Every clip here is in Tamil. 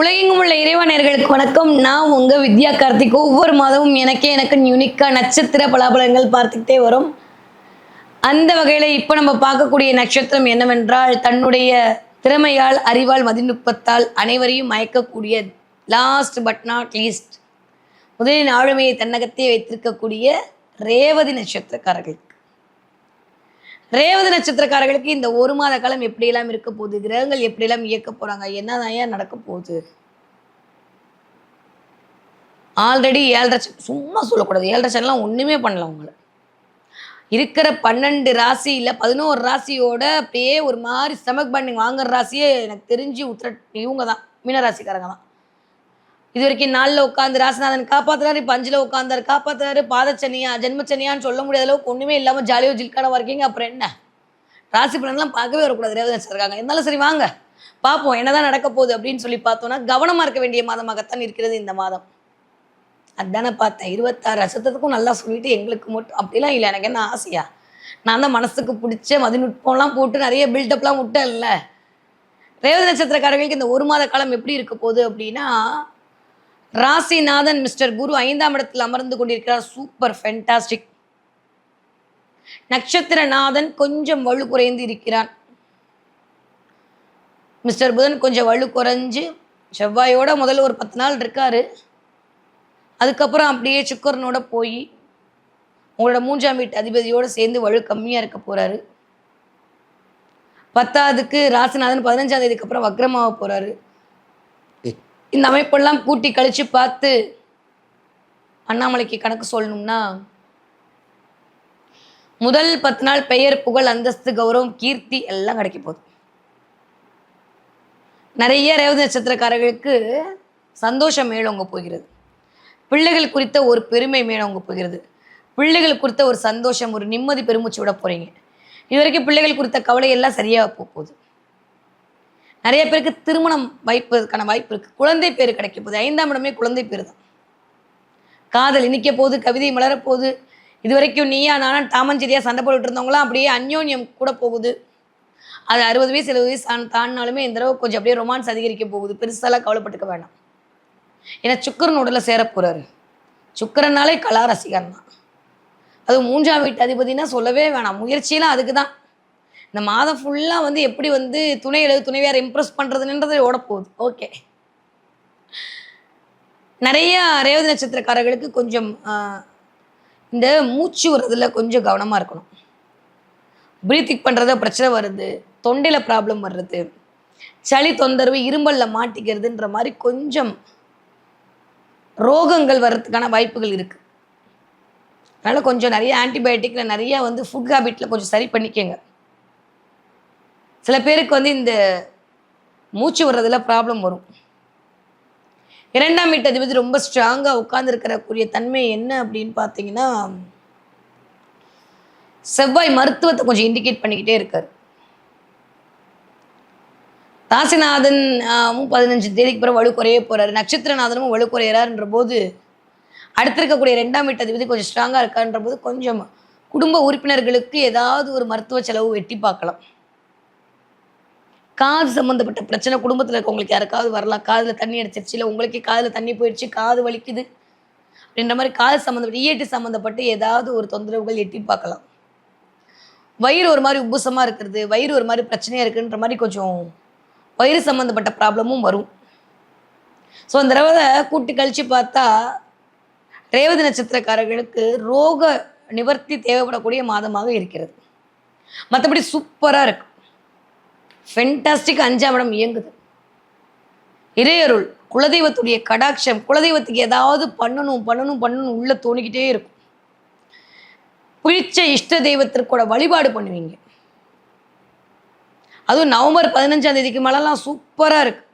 உலகெங்கும் உள்ள இறைவனர்களுக்கு வணக்கம். நான் உங்க வித்யா கார்த்திக். ஒவ்வொரு மாதமும் எனக்கே எனக்கு யூனிக்கா நட்சத்திர பலாபலங்கள் பார்த்துக்கிட்டே வரும். அந்த வகையில இப்போ நம்ம பார்க்கக்கூடிய நட்சத்திரம் என்னவென்றால் தன்னுடைய திறமையால் அறிவால் மதிநுட்பத்தால் அனைவரையும் மயக்கக்கூடிய லாஸ்ட் பட் நாட் லீஸ்ட் முதலின் ஆளுமையை தன்னகத்தே வைத்திருக்கக்கூடிய ரேவதி நட்சத்திரக்காரர்கள். ரேவதி நட்சத்திரக்காரர்களுக்கு இந்த ஒரு மாத காலம் எப்படியெல்லாம் இருக்க போகுது? கிரகங்கள் எப்படியெல்லாம் இயக்க போறாங்க? என்னதான் ஏன் நடக்க போகுது? ஆல்ரெடி ஏழரை ச- சும்மா சொல்லக்கூடாது. ஏழரை சனெலாம் ஒன்றுமே பண்ணல உங்களை இருக்கிற பன்னெண்டு ராசியில் பதினோரு ராசியோட அப்படியே ஒரு மாதிரி ஸ்டமக் பண்ணிங் வாங்குற ராசியே எனக்கு தெரிஞ்சு உத்திர இவங்க தான் மீனராசிக்காரங்க தான் இது வரைக்கும் நாளில் உட்காந்து ராசநாதன் காப்பாத்துறாரு இப்போ அஞ்சில் உட்காந்தாரு காப்பாத்துறாரு பாதச்சனியா ஜென்மச்சனியான்னு சொல்ல முடியாத அளவுக்கு ஒன்றுமே இல்லாமல் ஜாலியோ ஜில்கானவா இருக்கீங்க அப்புறம் என்ன? ராசி பலன்லாம் பார்க்கவே வரக்கூடாது. ரேவதி இருக்காங்க. இருந்தாலும் சரி வாங்க. பார்ப்போம். என்னதான் நடக்க போகுது அப்படின்னு சொல்லி பார்த்தோம்னா கவனமாக இருக்க வேண்டிய மாதமாகத்தான் இருக்கிறது இந்த மாதம். அதானே பார்த்தேன். இருபத்தாறு வருஷத்துக்கும் நல்லா சொல்லிட்டு எங்களுக்கு மட்டும் அப்படிலாம் இல்லை. எனக்கு என்ன ஆசையா? நான் தான் மனசுக்கு பிடிச்ச மதிநுட்பம்லாம் போட்டு நிறைய பில்டப்லாம் விட்டேன்ல. ரேவதி நட்சத்திரக்காரர்களுக்கு இந்த ஒரு மாத காலம் எப்படி இருக்க போகுது அப்படின்னா ராசிநாதன் மிஸ்டர் குரு ஐந்தாம் இடத்தில் அமர்ந்து கொண்டிருக்கிறார். சூப்பர் ஃபென்டாஸ்டிக் நட்சத்திரநாதன் கொஞ்சம் வலு குறைந்து இருக்கிறான். மிஸ்டர் புதன் கொஞ்சம் வலு குறைஞ்சு செவ்வாயோட முதல்ல ஒரு பத்து நாள் இருக்காரு. அதுக்கப்புறம் அப்படியே சுக்கரனோட போய் உங்களோட மூன்றாம் வீட்டு அதிபதியோடு சேர்ந்து வலு கம்மியாக இருக்க போகிறாரு பத்தாவதுக்கு ராசிநாதன் பதினஞ்சாம் தேதிக்கு அப்புறம் வக்ரமாக போகிறாரு இந்த அமைப்பெல்லாம் கூட்டி கழிச்சு பார்த்து அண்ணாமலைக்கு கணக்கு சொல்லணும்னா முதல் பத்து நாள் பெயர் புகழ் அந்தஸ்து கௌரவம் கீர்த்தி எல்லாம் கிடைக்க போகுது. நிறைய ரேவதி நட்சத்திரக்காரர்களுக்கு சந்தோஷம் மேலோங்க போகிறது. பிள்ளைகள் குறித்த ஒரு பெருமை மேலோங்க போகிறது. பிள்ளைகள் குறித்த ஒரு சந்தோஷம் ஒரு நிம்மதி பெருமூச்சு விட போறீங்க. இது வரைக்கும் பிள்ளைகள் குறித்த கவலை எல்லாம் சரியாக போக போகுது. நிறைய பேருக்கு திருமணம் வைப்பதற்கான வாய்ப்பு இருக்குது குழந்தை பேர் கிடைக்க போகுது ஐந்தாம் இடமே குழந்தை பேர் தான். காதல் இனிக்க போகுது கவிதை மலரப் போகுது இது வரைக்கும் நீயா நானா டாமஞ்செரியா சண்டை போட்டுட்டு இருந்தவங்களாம் அப்படியே அந்யோன்யம் கூட போகுது. அது அறுபது வயசு எழுபது வயசு தாண்டினாலுமே இந்த தடவை கொஞ்சம் அப்படியே ரொமான்ஸ் அதிகரிக்க போகுது. பெருசாலாம் கவலைப்பட்டுக்க வேண்டாம் ஏன்னா சுக்கரன் உடலில் சேரப்போகிறாரு சுக்கரனாலே கலா ரசிகன் தான் அது மூன்றாம் வீட்டு அதிபதினா சொல்லவே வேணாம். முயற்சியெல்லாம் அதுக்கு தான் இந்த மாதம் ஃபுல்லாக வந்து எப்படி வந்து துணை எழுது துணைவியார் இம்ப்ரெஸ் பண்ணுறதுன்றது ஓட போகுது ஓகே நிறைய ரேவதி நட்சத்திரக்காரர்களுக்கு கொஞ்சம் இந்த மூச்சு வர்றதுல கொஞ்சம் கவனமாக இருக்கணும். பிரீத்திக் பண்ணுறத பிரச்சனை வருது தொண்டையில் ப்ராப்ளம் வர்றது சளி தொந்தரவு இரும்பலில் மாட்டிக்கிறதுன்ற மாதிரி கொஞ்சம் ரோகங்கள் வர்றதுக்கான வாய்ப்புகள் இருக்குது அதனால் கொஞ்சம் நிறைய ஆன்டிபயோட்டிக்கில் நிறையா வந்து ஃபுட் ஹேபிட்டில் கொஞ்சம் சரி பண்ணிக்கங்க. சில பேருக்கு வந்து இந்த மூச்சு வர்றதுல ப்ராப்ளம் வரும். இரண்டாம் வீட்டு அதிபதி ரொம்ப ஸ்ட்ராங்காக உட்கார்ந்துருக்கிறக்கூடிய தன்மை என்ன அப்படின்னு பார்த்தீங்கன்னா செவ்வாய் மருத்துவத்தை கொஞ்சம் இண்டிகேட் பண்ணிக்கிட்டே இருக்காரு. தாசிநாதனும் ஆஹ், பதினஞ்சு தேதிக்கு பிறகு வலு குறைய போறாரு. நட்சத்திரநாதனும் வலு குறையறாருன்ற போது அடுத்து இருக்கக்கூடிய ரெண்டாம் வீட்டு அதிபதி கொஞ்சம் ஸ்ட்ராங்காக இருக்கான்ற போது கொஞ்சம் குடும்ப உறுப்பினர்களுக்கு ஏதாவது ஒரு மருத்துவ செலவு வெட்டி பார்க்கலாம். காது சம்மந்தப்பட்ட பிரச்சனை குடும்பத்தில் இருக்கவங்களுக்கு யாருக்காவது வரலாம். காதில் தண்ணி அடிச்சிருச்சு இல்லை உங்களுக்கே காதில் தண்ணி போயிடுச்சு காது வலிக்குது அப்படின்ற மாதிரி காது சம்மந்தப்பட்ட இஎட்டி சம்மந்தப்பட்டு ஏதாவது ஒரு தொந்தரவுகள் எட்டி பார்க்கலாம். வயிறு ஒரு மாதிரி உப்புசமாக இருக்கிறது வயிறு ஒரு மாதிரி பிரச்சனையாக இருக்குன்ற மாதிரி கொஞ்சம் வயிறு சம்மந்தப்பட்ட ப்ராப்ளமும் வரும். ஸோ அந்த தடவை கூட்டி கழிச்சு பார்த்தா ரேவதி நட்சத்திரக்காரர்களுக்கு ரோக நிவர்த்தி தேவைப்படக்கூடிய மாதமாக இருக்கிறது. மற்றபடி சூப்பராக இருக்கு. ஃபென்டாஸ்டிக் அஞ்சாம் இடம் இயங்குது. இறையருள் குலதெய்வத்துடைய கடாட்சம் குலதெய்வத்துக்கு ஏதாவது பண்ணணும் பண்ணணும் பண்ணணும் உள்ள தோணிக்கிட்டே இருக்கும். பிடிச்ச இஷ்ட தெய்வத்திற்கோட வழிபாடு பண்ணுவீங்க. அதுவும் நவம்பர் பதினஞ்சாம் தேதிக்கு மேலெல்லாம் சூப்பராக இருக்கு.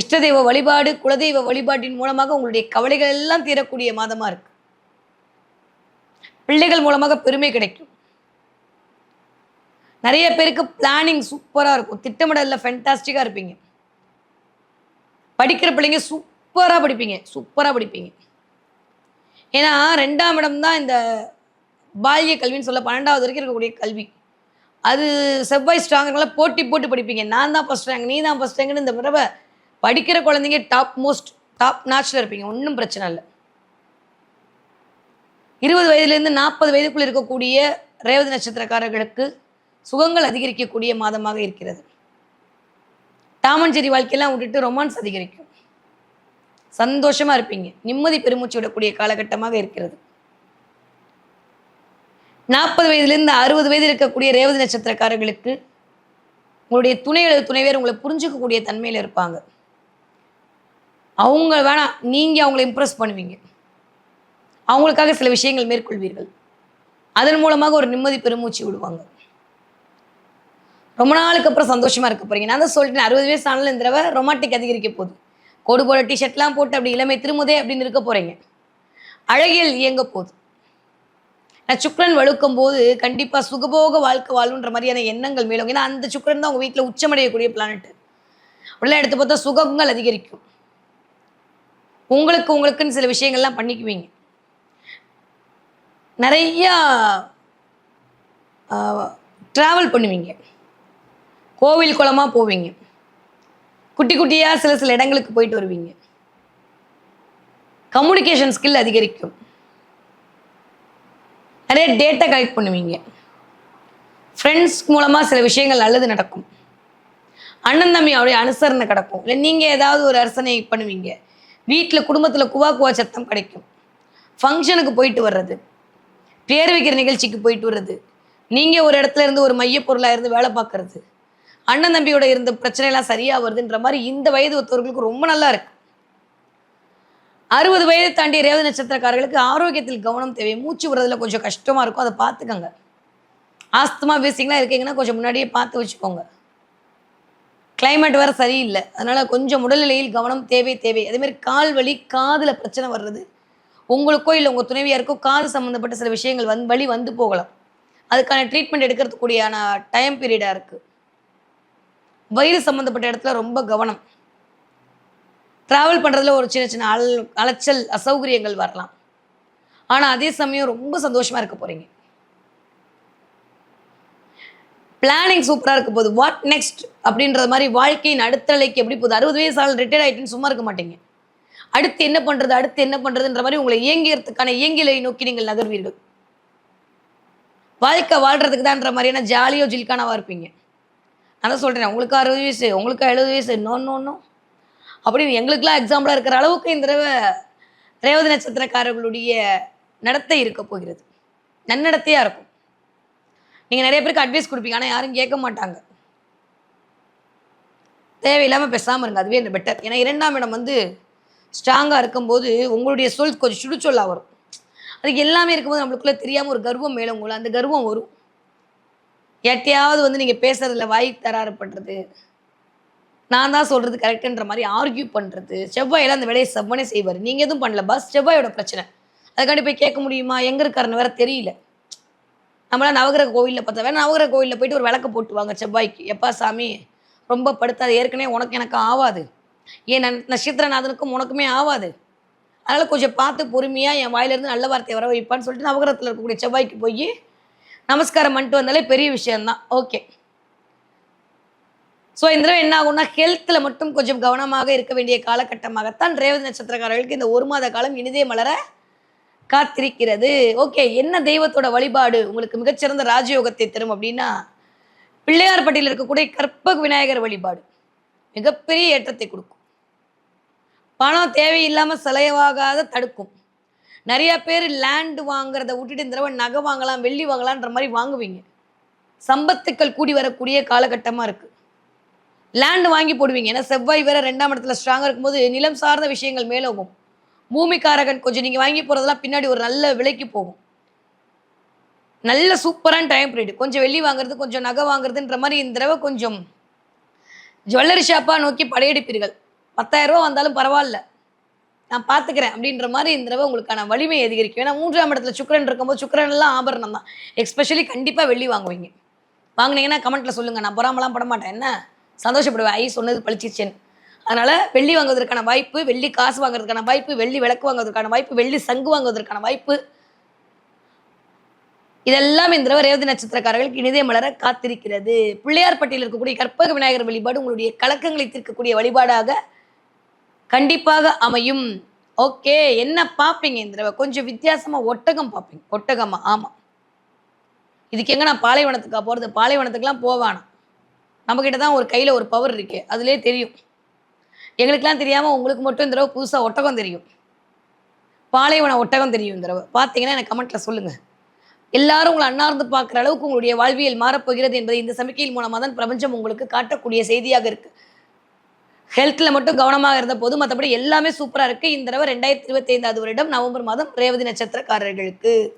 இஷ்ட தெய்வ வழிபாடு குலதெய்வ வழிபாட்டின் மூலமாக உங்களுடைய கவலைகள் எல்லாம் தீரக்கூடிய மாதமாக இருக்கு. பிள்ளைகள் மூலமாக பெருமை கிடைக்கும். நிறைய பேருக்கு பிளானிங் சூப்பராக இருக்கும். திட்டமிடல்ல ஃபென்டாஸ்டிக்காக இருப்பீங்க. படிக்கிற பிள்ளைங்க சூப்பராக படிப்பீங்க. சூப்பராக படிப்பீங்க. ஏன்னா ரெண்டாம் இடம் தான் இந்த பால்ய கல்வின்னு சொல்ல பன்னெண்டாவது வரைக்கும் இருக்கக்கூடிய கல்வி. அது செவ்வாய் ஸ்ட்ராங்கனால போட்டி போட்டு படிப்பீங்க. நான் தான் ஃபஸ்ட் ரேங்க் நீ தான் ஃபஸ்ட் ரேங்க்னு இந்த தடவை படிக்கிற குழந்தைங்க டாப் மோஸ்ட் டாப் நாச்சில் இருப்பீங்க. ஒன்றும் பிரச்சனை இல்லை. இருபது வயதுலேருந்து நாற்பது வயதுக்குள்ளே இருக்கக்கூடிய ரேவதி நட்சத்திரக்காரர்களுக்கு சுகங்கள் அதிகரிக்கக்கூடிய மாதமாக இருக்கிறது. டாமஞ்சேரி வாழ்க்கையெல்லாம் விட்டுட்டு ரொமான்ஸ் அதிகரிக்கும். சந்தோஷமா இருப்பீங்க. நிம்மதி பெருமூச்சு விடக்கூடிய காலகட்டமாக இருக்கிறது. நாற்பது வயதுலேருந்து அறுபது வயது இருக்கக்கூடிய ரேவதி நட்சத்திரக்காரர்களுக்கு உங்களுடைய துணை அல்லது துணைவேர் உங்களை புரிஞ்சுக்கக்கூடிய தன்மையில் இருப்பாங்க. அவங்க வேணாம் நீங்கள் அவங்கள இம்ப்ரெஸ் பண்ணுவீங்க. அவங்களுக்காக சில விஷயங்கள் மேற்கொள்வீர்கள். அதன் மூலமாக ஒரு நிம்மதி பெருமூச்சு விடுவாங்க. ரொம்ப நாளுக்கு அப்புறம் சந்தோஷமா இருக்க போறீங்க. நான் தான் சொல்லிட்டேன் அறுபது வயசு ஆனாலும் இந்த தடவை ரொமாட்டிக் அதிகரிக்க போகுது. கோடு போட டிஷர்ட்லாம் போட்டு அப்படி இளமை திருமுதே அப்படின்னு இருக்க போறீங்க. அழகியல் இயங்க போகுது. நான் சுக்ரன் வழுக்கும் போது கண்டிப்பாக சுகபோக வாழ்க்கை வாழ்வுன்ற மாதிரியான எண்ணங்கள் மேலும் ஏன்னா அந்த சுக்ரன் தான் உங்க வீட்டில் உச்சமடையக்கூடிய பிளானட் அப்படிலாம் எடுத்து பார்த்தா சுகங்கள் அதிகரிக்கும். உங்களுக்கு உங்களுக்குன்னு சில விஷயங்கள்லாம் பண்ணிக்குவீங்க. நிறையா ட்ராவல் பண்ணுவீங்க. கோவில் குளமாக போவீங்க. குட்டி குட்டியாக சில சில இடங்களுக்கு போயிட்டு வருவீங்க. கம்யூனிகேஷன் ஸ்கில் அதிகரிக்கும். நிறைய டேட்டா கலெக்ட் பண்ணுவீங்க. ஃப்ரெண்ட்ஸ் மூலமாக சில விஷயங்கள் நல்லது நடக்கும். அண்ணன் தம்பி அவருடைய அனுசரணை கிடக்கும். இல்லை நீங்கள் ஏதாவது ஒரு அரசனை பண்ணுவீங்க. வீட்டில் குடும்பத்தில் குவா குவா சத்தம் கிடைக்கும். ஃபங்க்ஷனுக்கு போயிட்டு வர்றது. பேர் வைக்கிற நிகழ்ச்சிக்கு போயிட்டு வர்றது. நீங்கள் ஒரு இடத்துல இருந்து ஒரு மையப்பொருளாக இருந்து வேலை பார்க்குறது. அண்ணன் தம்பியோட இருந்த பிரச்சனைலாம் சரியாக வருதுன்ற மாதிரி இந்த வயது ஒருத்தவர்களுக்கு ரொம்ப நல்லா இருக்கு. அறுபது வயது தாண்டிய ரேவதி நட்சத்திரக்காரர்களுக்கு ஆரோக்கியத்தில் கவனம் தேவை. மூச்சு விடுறதுல கொஞ்சம் கஷ்டமாக இருக்கும். அதை பார்த்துக்கோங்க. ஆஸ்துமா பேசிங்களா இருக்கீங்கன்னா கொஞ்சம் முன்னாடியே பார்த்து வச்சுக்கோங்க. கிளைமேட் வேறு சரியில்லை. அதனால் கொஞ்சம் உடல்நிலையில் கவனம் தேவை தேவை. அதேமாதிரி கால் வலி காதில் பிரச்சனை வர்றது. உங்களுக்கோ இல்லை உங்கள் துணைவியாருக்கோ காது சம்மந்தப்பட்ட சில விஷயங்கள் வந் வலி வந்து போகலாம். அதுக்கான ட்ரீட்மெண்ட் எடுக்கிறதுக்கூடியான டைம் பீரியடாக இருக்குது வயிறு சம்மந்தப்பட்ட இடத்துல ரொம்ப கவனம். ட்ராவல் பண்ணுறதுல ஒரு சின்ன சின்ன அல் அலைச்சல் அசௌகரியங்கள் வரலாம். ஆனால் அதே சமயம் ரொம்ப சந்தோஷமாக இருக்க போகிறீங்க பிளானிங் சூப்பராக இருக்க போகுது. வாட் நெக்ஸ்ட் அப்படின்றது மாதிரி வாழ்க்கையின் அடுத்த நிலைக்கு எப்படி போகுது? அறுபது வயசு ஆள் ரிட்டையர் ஆகிட்டுன்னு சும்மா இருக்க மாட்டீங்க. அடுத்து என்ன பண்ணுறது அடுத்து என்ன பண்ணுறதுன்ற மாதிரி உங்களை இயங்கிறதுக்கான இயங்கிலை நோக்கி நீங்கள் நகர்வீர்கள். வாழ்க்கை வாழ்கிறதுக்கு தான்ற மாதிரியான ஜாலியோ ஜில்கானாவாக இருப்பீங்க. நான் சொல்கிறேன் உங்களுக்கு அறுபது வயசு உங்களுக்கு எழுபது வயசு. இன்னொன்று ஒன்றும் அப்படின்னு எங்களுக்கெல்லாம் எக்ஸாம்பிளாக இருக்கிற அளவுக்கு இந்த தடவை ரேவதி நட்சத்திரக்காரர்களுடைய நடத்தை இருக்க போகிறது. நன்னடத்தையாக இருக்கும். நீங்கள் நிறைய பேருக்கு அட்வைஸ் கொடுப்பீங்க ஆனால் யாரும் கேட்க மாட்டாங்க. தேவையில்லாமல் பேசாமல் இருங்க அதுவே பெட்டர் ஏன்னா இரண்டாம் இடம் வந்து ஸ்ட்ராங்காக இருக்கும்போது உங்களுடைய சொல் கொஞ்சம் சுடுச்சொல்லாக வரும். அதுக்கு எல்லாமே இருக்கும்போது நம்மளுக்குள்ளே தெரியாமல் ஒரு கர்வம் மேலே உங்களை அந்த கர்வம் வரும். எட்டையாவது வந்து நீங்கள் பேசுறதுல வாய் தராறு பண்ணுறது நான் தான் சொல்கிறது கரெக்டுன்ற மாதிரி ஆர்கியூ பண்ணுறது செவ்வாயில் அந்த வேலையை செவ்வனே செய்வார். நீங்கள் எதுவும் பண்ணல பஸ் செவ்வாயோட பிரச்சனை. அதுக்காண்டி போய் கேட்க முடியுமா? எங்கே இருக்காருன்னு வேற தெரியல. நம்மளாம் நவகிரக கோவிலில் பார்த்தா வேணா நவகிரக கோவிலில் போயிட்டு ஒரு விளக்கு போட்டுவாங்க செவ்வாய்க்கு. எப்பா சாமி ரொம்ப படுத்தாது ஏற்கனவே உனக்கு எனக்கு ஆவாது. ஏன் நன் நட்சத்திரநாதனுக்கும் உனக்குமே ஆகாது அதனால் கொஞ்சம் பார்த்து பொறுமையாக என் வாயிலிருந்து நல்ல வார்த்தையை வர வைப்பான்னு சொல்லிட்டு நவகிரகத்தில் இருக்கக்கூடிய செவ்வாய்க்கு போய் நமஸ்காரம் பண்ணிட்டு வந்தாலே பெரிய விஷயம்தான். ஓகே ஸோ இந்த தடவை என்ன ஆகும்னா ஹெல்த்தில் மட்டும் கொஞ்சம் கவனமாக இருக்க வேண்டிய காலகட்டமாகத்தான் ரேவதி நட்சத்திரக்காரர்களுக்கு இந்த ஒரு மாத காலம் இனிதே மலர காத்திருக்கிறது. ஓகே என்ன தெய்வத்தோட வழிபாடு உங்களுக்கு மிகச்சிறந்த ராஜயோகத்தை தரும் அப்படின்னா பிள்ளையார்பட்டியில் இருக்கக்கூடிய கற்பக விநாயகர் வழிபாடு. மிகப்பெரிய ஏற்றத்தை கொடுக்கும். பணம் தேவையில்லாமல் செலவாகாத தடுக்கும். நிறைய பேர் லேண்டு வாங்குறத விட்டுட்டு இந்த தடவை நகை வாங்கலாம் வெள்ளி வாங்கலான்ற மாதிரி வாங்குவீங்க. சம்பத்துக்கள் கூடி வரக்கூடிய காலகட்டமாக இருக்குது லேண்டு வாங்கி போடுவீங்க. ஏன்னா செவ்வாய் வேற ரெண்டாம் இடத்துல ஸ்ட்ராங்காக இருக்கும்போது நிலம் சார்ந்த விஷயங்கள் மேலோகும் பூமிக்காரகன் கொஞ்சம் நீங்கள் வாங்கி போகிறதெல்லாம் பின்னாடி ஒரு நல்ல விலைக்கு போகும். நல்ல சூப்பரான டைம் பீரியட் கொஞ்சம் வெள்ளி வாங்குறது கொஞ்சம் நகை வாங்குறதுன்ற மாதிரி இந்த தடவை கொஞ்சம் ஜுவல்லரி ஷாப்பாக நோக்கி படையெடுப்பீர்கள். பத்தாயிரம் ரூபா வந்தாலும் பரவாயில்ல. நான் பார்த்துக்கிறேன் அப்படின்ற மாதிரி இந்த தடவை உங்களுக்கான வலிமை அதிகரிக்கும். ஏன்னா மூன்றாம் இடத்துல சுக்கரன் இருக்கும்போது சுக்கரன் எல்லாம் ஆபரணம் தான். எஸ்பெஷலி கண்டிப்பாக வெள்ளி வாங்குவீங்க. வாங்குனீங்கன்னா கமெண்ட்டில் சொல்லுங்கள் நான் பொறாமலாம் பட மாட்டேன். என்ன? சந்தோஷப்படுவேன். ஐ சொன்னது பழிச்சிச்சேன் அதனால் வெள்ளி வாங்குவதற்கான வாய்ப்பு வெள்ளி காசு வாங்குறதுக்கான வாய்ப்பு வெள்ளி விளக்கு வாங்குவதற்கான வாய்ப்பு வெள்ளி சங்கு வாங்குவதற்கான வாய்ப்பு. இதெல்லாம் இந்த தடவை ரேவதி நட்சத்திரக்காரர்களுக்கு இனிதே மலர காத்திருக்கிறது. பிள்ளையார்பட்டியில் இருக்கக்கூடிய கற்பக விநாயகர் வழிபாடு உங்களுடைய கலக்கங்களை தீர்க்கக்கூடிய வழிபாடாக கண்டிப்பாக அமையும். ஓகே என்ன பார்ப்பீங்க இந்த தடவை? கொஞ்சம் வித்தியாசமாக ஒட்டகம் பார்ப்பீங்க. ஒட்டகமா? ஆமாம் இதுக்கு எங்க நான் பாலைவனத்துக்கா போகிறது பாலைவனத்துக்குலாம் போவானா நம்மக்கிட்ட தான் ஒரு கையில் ஒரு பவர் இருக்கு. அதுலேயே தெரியும். எங்களுக்கெல்லாம் தெரியாமல் உங்களுக்கு மட்டும் இந்த தடவை புதுசாக ஒட்டகம் தெரியும். பாலைவன ஒட்டகம் தெரியும் இந்த தடவை. பார்த்தீங்கன்னா எனக்கு கமெண்ட்டில் சொல்லுங்கள் எல்லாரும் உங்களை அன்னார்ந்து பார்க்குற அளவுக்கு உங்களுடைய வாழ்வியல் மாறப்போகிறது என்பதை இந்த சமிக்கையின் மூலமாக தான் பிரபஞ்சம் உங்களுக்கு காட்டக்கூடிய செய்தியாக இருக்குது ஹெல்த்தில் மட்டும் கவனமாக இருந்த போது மற்றபடி எல்லாமே சூப்பராக இருக்கு. இந்த தடவை ரெண்டாயிரத்தி இருபத்தி ஐந்தாவது வருடம் நவம்பர் மாதம் ரேவதி நட்சத்திரக்காரர்களுக்கு.